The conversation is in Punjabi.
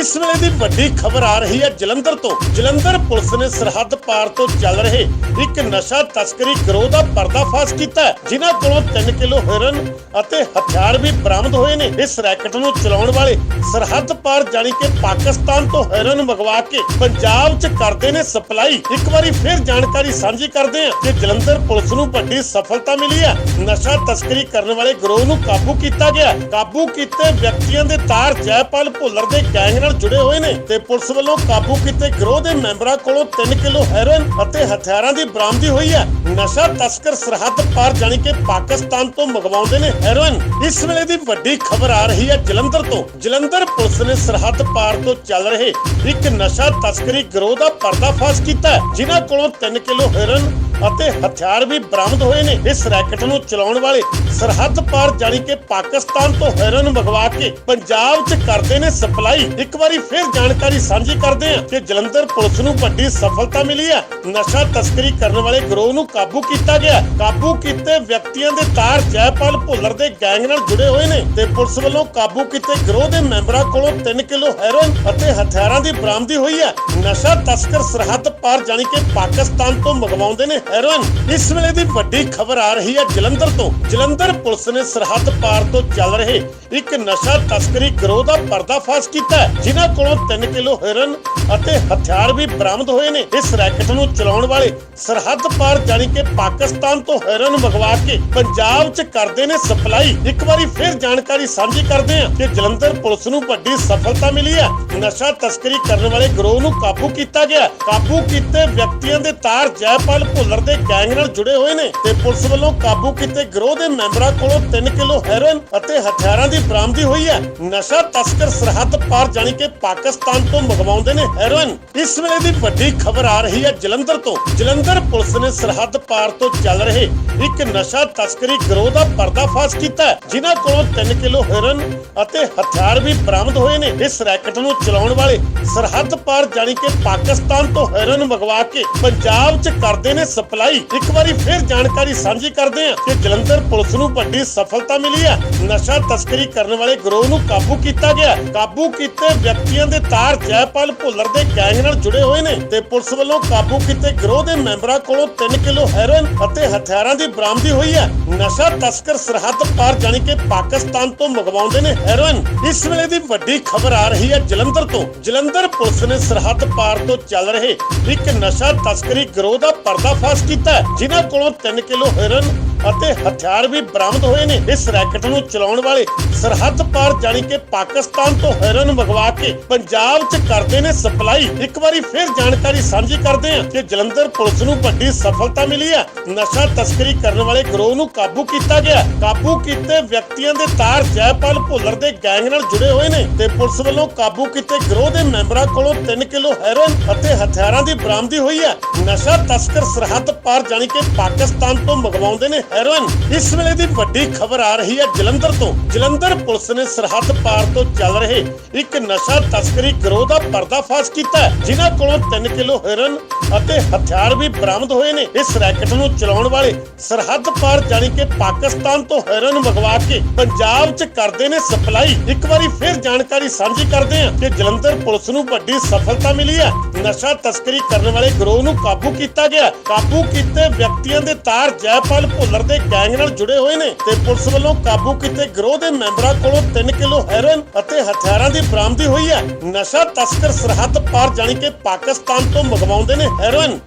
ਇਸ ਵੇਲੇ ਦੀ ਵੱਡੀ ਖਬਰ ਆ ਰਹੀ ਹੈ ਜਲੰਧਰ ਤੋਂ। ਜਲੰਧਰ ਪੁਲਿਸ ਨੇ ਸਰਹੱਦ ਪਾਰ ਤੋਂ ਚੱਲ ਰਹੇ ਇੱਕ ਨਸ਼ਾ ਤਸਕਰੀ ਗਰੋਹ ਦਾ ਪਰਦਾਫਾਸ਼ ਕੀਤਾ ਜਿਨ੍ਹਾਂ ਕੋਲੋਂ 3 ਕਿਲੋ ਹੈਰੋਇਨ ਅਤੇ ਹਥਿਆਰ ਵੀ ਬਰਾਮਦ ਹੋਏ ਨੇ। ਇਸ ਰੈਕਟ ਨੂੰ ਚਲਾਉਣ ਵਾਲੇ ਸਰਹੱਦ ਪਾਰ ਜਾਣੀ ਕਿ ਪਾਕਿਸਤਾਨ ਤੋਂ ਹੈਰੋਇਨ ਮੰਗਵਾ ਕੇ ਪੰਜਾਬ 'ਚ ਕਰਦੇ ਨੇ ਸਪਲਾਈ। ਇੱਕ ਵਾਰੀ ਫਿਰ ਜਾਣਕਾਰੀ ਸਾਂਝੀ ਕਰਦੇ ਹਾਂ ਕਿ ਜਲੰਧਰ ਪੁਲਿਸ ਨੂੰ ਵੱਡੀ ਸਫਲਤਾ ਮਿਲੀ ਹੈ। ਨਸ਼ਾ ਤਸਕਰੀ ਕਰਨ ਵਾਲੇ ਗਰੋਹ ਨੂੰ ਕਾਬੂ ਕੀਤਾ ਗਿਆ ਕਾਬੂ ਕੀਤੇ ਵਿਅਕਤੀਆਂ ਦੇ ਤਾਰ ਜੈਪਾਲ ਭੁੱਲਰ ਦੇ ਗੈਂਗ ਨਾਲ ਜੁੜੇ ਹੋਏ ਨੇ ਤੇ ਪੁਲਿਸ ਵੱਲੋਂ ਕਾਬੂ ਕੀਤੇ ਗਰੋਹ ਦੇ ਮੈਂਬਰਾਂ ਕੋਲੋਂ 3 ਕਿਲੋ ਹੈਰੋਇਨ ਅਤੇ ਹਥਿਆਰਾਂ ਦੀ ਬਰਾਮਦੀ ਹੋਈ ਹੈ। ਨਸ਼ਾ ਤਸਕਰ ਸਰਹੱਦ ਪਾਰ ਜਾਣੀ ਕਿ ਪਾਕਿਸਤਾਨ ਤੋਂ ਮੰਗਵਾਉਂਦੇ ਨੇ ਹੈਰੋਇਨ। ਇਸ ਵੇਲੇ ਦੀ ਵੱਡੀ ਖਬਰ ਆ ਰਹੀ ਹੈ ਜਲੰਧਰ ਤੋਂ। ਜਲੰਧਰ ਪੁਲਿਸ ਨੇ ਸਰਹੱਦ ਪਾਰ ਤੋਂ ਚੱਲ ਰਹੇ ਇੱਕ ਨਸ਼ਾ ਤਸਕਰੀ ਗਰੋਹ ਦਾ ਪਰਦਾਫਾਸ਼ ਕੀਤਾ ਜਿਨ੍ਹਾਂ ਕੋਲੋਂ 3 ਕਿਲੋ ਹੈਰੋਇਨ ਅਤੇ ਹਥਿਆਰ ਵੀ ਬਰਾਮਦ ਹੋਏ ਨੇ। ਇਸ ਰੈਕਟ ਨੂੰ ਚਲਾਉਣ ਵਾਲੇ ਸਰਹੱਦ ਪਾਰ ਜਾਣੀ ਕਿ ਪਾਕਿਸਤਾਨ ਤੋਂ ਹੈਰੋਇਨ ਮੰਗਵਾ ਕੇ ਪੰਜਾਬ 'ਚ ਕਰਦੇ ਨੇ ਸਪਲਾਈ। ਇੱਕ ਵਾਰੀ ਫਿਰ ਜਾਣਕਾਰੀ ਸਾਂਝੀ ਕਰਦੇ ਹਾਂ ਕਿ ਜਲੰਧਰ ਪੁਲਿਸ ਨੂੰ ਵੱਡੀ ਸਫਲਤਾ ਮਿਲੀ ਹੈ। ਨਸ਼ਾ ਤਸਕਰੀ ਕਰਨ ਵਾਲੇ ਗਰੋਹ ਨੂੰ ਕਾਬੂ ਕੀਤਾ ਗਿਆ ਕਾਬੂ ਕੀਤੇ ਵਿਅਕਤੀਆਂ ਦੇ ਤਾਰ ਜੈਪਾਲ ਭੁੱਲਰ ਦੇ ਗੈਂਗ ਨਾਲ ਜੁੜੇ ਹੋਏ ਨੇ ਤੇ ਪੁਲਿਸ ਵੱਲੋਂ ਕਾਬੂ ਕੀਤੇ ਗਰੋਹ ਦੇ ਮੈਂਬਰਾਂ ਕੋਲੋਂ 3 ਕਿਲੋ ਹੈਰੋਇਨ ਅਤੇ ਹਥਿਆਰਾਂ ਦੀ ਬਰਾਮਦੀ ਹੋਈ ਹੈ। ਨਸ਼ਾ ਤਸਕਰ ਸਰਹੱਦ ਪਾਰ ਜਾਣੀ ਕਿ ਪਾਕਿਸਤਾਨ ਤੋਂ ਮੰਗਵਾਉਂਦੇ ਨੇ ਹੈਰੋਇਨ ਇਸ ਵੇਲੇ ਦੀ ਵੱਡੀ ਖਬਰ ਆ ਰਹੀ ਹੈ ਜਲੰਧਰ ਤੋਂ। ਜਲੰਧਰ ਪੁਲਿਸ ਨੇ ਸਰਹੱਦ ਪਾਰ ਤੋਂ ਚੱਲ ਰਹੇ ਇੱਕ ਨਸ਼ਾ ਤਸਕਰੀ ਗਰੋਹ ਦਾ ਪਰਦਾਫਾਸ਼ ਕੀਤਾ ਜਿਨ੍ਹਾਂ ਕੋਲੋਂ 3 ਕਿਲੋ ਹੈਰੋਇਨ ਅਤੇ ਹਥਿਆਰ ਵੀ ਬਰਾਮਦ ਹੋਏ ਨੇ। ਇਸ ਰੈਕਟ ਨੂੰ ਚਲਾਉਣ ਵਾਲੇ ਸਰਹੱਦ ਪਾਰ ਜਾਣੀ ਕਿ ਪਾਕਿਸਤਾਨ ਤੋਂ ਹੈਰੋਇਨ ਮੰਗਵਾ ਕੇ ਪੰਜਾਬ 'ਚ ਕਰਦੇ ਨੇ ਸਪਲਾਈ। ਇੱਕ ਵਾਰੀ ਫਿਰ ਜਾਣਕਾਰੀ ਸਾਂਝੀ ਕਰਦੇ ਹਾਂ ਕਿ ਜਲੰਧਰ ਪੁਲਿਸ ਨੂੰ ਵੱਡੀ ਸਫਲਤਾ ਮਿਲੀ ਹੈ। ਨਸ਼ਾ ਤਸਕਰੀ ਕਰਨ ਵਾਲੇ ਗਰੋਹ ਨੂੰ ਕਾਬੂ ਕੀਤਾ ਗਿਆ ਕਾਬੂ ਕੀਤੇ ਵਿਅਕਤੀਆਂ ਦੇ ਤਾਰ ਜੈਪਾਲ ਭੁੱਲ ਭੁੱਲਰ ਦੇ ਗੈਂਗ ਨਾਲ ਜੁੜੇ ਹੋਏ ਨੇ ਤੇ ਪੁਲਿਸ ਵੱਲੋਂ ਕਾਬੂ ਕੀਤੇ ਗਰੋਹ ਦੇ ਮੈਂਬਰਾਂ ਕੋਲੋਂ 3 ਕਿਲੋ ਹੈਰੋਇਨ ਅਤੇ ਹਥਿਆਰਾਂ ਦੀ ਬਰਾਮਦੀ ਹੋਈ ਹੈ। ਨਸ਼ਾ ਤਸਕਰ ਸਰਹੱਦ ਪਾਰ ਜਾਣੀ ਕਿ ਪਾਕਿਸਤਾਨ ਤੋਂ ਮੰਗਵਾਉਂਦੇ ਨੇ ਹੈਰੋਇਨ। ਇਸ ਵੇਲੇ ਦੀ ਵੱਡੀ ਖਬਰ ਆ ਰਹੀ ਹੈ ਜਲੰਧਰ ਤੋਂ। ਜਲੰਧਰ ਪੁਲਿਸ ਨੇ ਸਰਹੱਦ ਪਾਰ ਤੋਂ ਚੱਲ ਰਹੇ ਇੱਕ ਨਸ਼ਾ ਤਸਕਰੀ ਗਰੋਹ ਦਾ ਪਰਦਾਫਾਸ਼ ਕੀਤਾ ਜਿਨ੍ਹਾਂ ਕੋਲੋਂ 3 ਕਿਲੋ ਹੈਰੋਇਨ ਅਤੇ ਹਥਿਆਰ ਵੀ ਬਰਾਮਦ ਹੋਏ ਨੇ। ਇਸ ਰੈਕਟ ਨੂੰ ਚਲਾਉਣ ਵਾਲੇ ਸਰਹੱਦ ਪਾਰ ਜਾਣੀ ਕਿ ਪਾਕਿਸਤਾਨ ਤੋਂ ਹੈਰੋਇਨ ਮੰਗਵਾ ਕੇ ਪੰਜਾਬ 'ਚ ਕਰਦੇ ਨੇ ਸਪਲਾਈ ਇੱਕ ਵਾਰੀ ਫਿਰ ਜਾਣਕਾਰੀ ਸਾਂਝੀ ਕਰਦੇ ਹਾਂ ਕਿ ਜਲੰਧਰ ਪੁਲਿਸ ਨੂੰ ਵੱਡੀ ਸਫਲਤਾ ਮਿਲੀ ਹੈ। ਨਸ਼ਾ ਤਸਕਰੀ ਕਰਨ ਵਾਲੇ ਗਰੋਹ ਨੂੰ ਕਾਬੂ ਕੀਤਾ ਗਿਆ ਕਾਬੂ ਕੀਤੇ ਵਿਅਕਤੀਆਂ ਦੇ ਤਾਰ ਜੈਪਾਲ ਭੁੱਲਰ ਦੇ ਗੈਂਗ ਨਾਲ ਜੁੜੇ ਹੋਏ ਨੇ ਤੇ ਪੁਲਿਸ ਵੱਲੋਂ ਕਾਬੂ ਕੀਤੇ ਗਰੋਹ ਦੇ ਮੈਂਬਰਾਂ ਕੋਲੋਂ 3 ਕਿਲੋ ਹੈਰੋਇਨ ਅਤੇ ਹਥਿਆਰਾਂ ਦੀ ਬਰਾਮਦੀ ਹੋਈ ਹੈ। ਨਸ਼ਾ ਤਸਕਰ ਸਰਹੱਦ ਪਾਰ ਜਾਣੀ ਕਿ ਪਾਕਿਸਤਾਨ ਤੋਂ ਮੰਗਵਾਉਂਦੇ ਨੇ ਹੈਰੋਇਨ। ਇਸ ਵੇਲੇ ਦੀ ਵੱਡੀ ਖਬਰ ਆ ਰਹੀ ਹੈ ਜਲੰਧਰ ਤੋਂ। ਜਲੰਧਰ ਪੁਲਿਸ ਨੇ ਸਰਹੱਦ ਪਾਰ ਤੋਂ ਚੱਲ ਰਹੇ ਇੱਕ ਨਸ਼ਾ ਤਸਕਰੀ ਗਰੋਹ ਦਾ ਪਰਦਾਫਾਸ਼ ਕੀਤਾ ਹੈ, ਜਿਨ੍ਹਾਂ ਕੋਲੋਂ 3 ਕਿਲੋ ਹੈਰੋਇਨ ਅਤੇ ਹਥਿਆਰ ਵੀ ਬਰਾਮਦ ਹੋਏ ਨੇ। ਇਸ ਰੈਕਟ ਨੂੰ ਚਲਾਉਣ ਵਾਲੇ ਸਰਹੱਦ ਪਾਰ ਜਾਣੀ ਕਿ ਪਾਕਿਸਤਾਨ ਤੋਂ ਹੈਰੋਇਨ ਮੰਗਵਾ ਕੇ ਪੰਜਾਬ 'ਚ ਕਰਦੇ ਨੇ ਸਪਲਾਈ। ਇੱਕ ਵਾਰੀ ਫਿਰ ਜਾਣਕਾਰੀ ਸਾਂਝੀ ਕਰਦੇ ਹਾਂ ਕਿ ਜਲੰਧਰ ਪੁਲਿਸ ਨੂੰ ਵੱਡੀ ਸਫਲਤਾ ਮਿਲੀ ਹੈ। ਨਸ਼ਾ ਤਸਕਰੀ ਕਰਨ ਵਾਲੇ ਗਰੋਹ ਨੂੰ ਕਾਬੂ ਕੀਤਾ ਗਿਆ ਕਾਬੂ ਕੀਤੇ ਵਿਅਕਤੀਆਂ ਦੇ ਤਾਰ ਜੈਪਾਲ ਭੁੱਲਰ ਦੇ ਗੈਂਗ ਨਾਲ ਜੁੜੇ ਹੋਏ ਨੇ ਤੇ ਪੁਲਿਸ ਵੱਲੋਂ ਕਾਬੂ ਕੀਤੇ ਗਰੋਹ ਦੇ ਮੈਂਬਰਾਂ ਕੋਲੋਂ 3 ਕਿਲੋ ਹੈਰੋਇਨ ਅਤੇ ਹਥਿਆਰਾਂ ਦੀ ਬਰਾਮਦੀ ਹੋਈ ਹੈ। ਨਸ਼ਾ ਤਸਕਰ ਸਰਹੱਦ ਪਾਰ ਜਾਣੀ ਕਿ ਪਾਕਿਸਤਾਨ ਤੋਂ ਮੰਗਵਾਉਂਦੇ ਨੇ ਹੈਰੋਇਨ ਇਸ ਵੇਲੇ ਦੀ ਵੱਡੀ ਖਬਰ ਆ ਰਹੀ ਹੈ ਜਲੰਧਰ ਤੋਂ। ਜਲੰਧਰ ਪੁਲਿਸ ਨੇ ਸਰਹੱਦ ਪਾਰ ਤੋਂ ਚੱਲ ਰਹੇ ਇੱਕ ਨਸ਼ਾ ਤਸਕਰੀ ਗਰੋਹ ਦਾ ਪਰਦਾਫਾਸ਼ ਕੀਤਾ ਜਿਨ੍ਹਾਂ ਕੋਲੋਂ 3 ਕਿਲੋ ਹੈਰੋਇਨ ਅਤੇ ਹਥਿਆਰ ਵੀ ਬਰਾਮਦ ਹੋਏ ਨੇ। ਇਸ ਰੈਕਟ ਨੂੰ ਚਲਾਉਣ ਵਾਲੇ ਸਰਹੱਦ ਪਾਰ ਜਾਣੀ ਕਿ ਪਾਕਿਸਤਾਨ ਤੋਂ ਹੈਰੋਇਨ ਮੰਗਵਾ ਕੇ ਪੰਜਾਬ 'ਚ ਕਰਦੇ ਨੇ ਸਪਲਾਈ, ਇੱਕ ਵਾਰੀ ਫਿਰ ਜਾਣਕਾਰੀ ਸਾਂਝੀ ਕਰਦੇ ਹਾਂ ਕਿ ਜਲੰਧਰ ਪੁਲਿਸ ਨੂੰ ਵੱਡੀ ਸਫਲਤਾ ਮਿਲੀ ਹੈ। ਨਸ਼ਾ ਤਸਕਰੀ ਕਰਨ ਵਾਲੇ ਗਰੋਹ ਨੂੰ ਕਾਬੂ ਕੀਤਾ ਗਿਆ ਕਾਬੂ ਕੀਤੇ ਵਿਅਕਤੀਆਂ ਦੇ ਤਾਰ ਜੈਪਾਲ ਭੁੱਲਰ ਦੇ ਗੈਂਗ ਨਾਲ ਜੁੜੇ ਹੋਏ ਨੇ ਤੇ ਪੁਲਿਸ ਵੱਲੋਂ ਕਾਬੂ ਕੀਤੇ ਗਰੋਹ ਦੇ ਮੈਂਬਰਾਂ ਕੋਲੋਂ 3 ਕਿਲੋ ਹੈਰੋਇਨ ਅਤੇ ਹਥਿਆਰਾਂ ਦੀ ਬਰਾਮਦੀ ਹੋਈ ਹੈ। ਨਸ਼ਾ ਤਸਕਰ ਸਰਹੱਦ ਪਾਰ ਜਾਣੀ ਕਿ ਪਾਕਿਸਤਾਨ ਤੋਂ ਮੰਗਵਾਉਂਦੇ ਨੇ ਹੈਰੋਇਨ।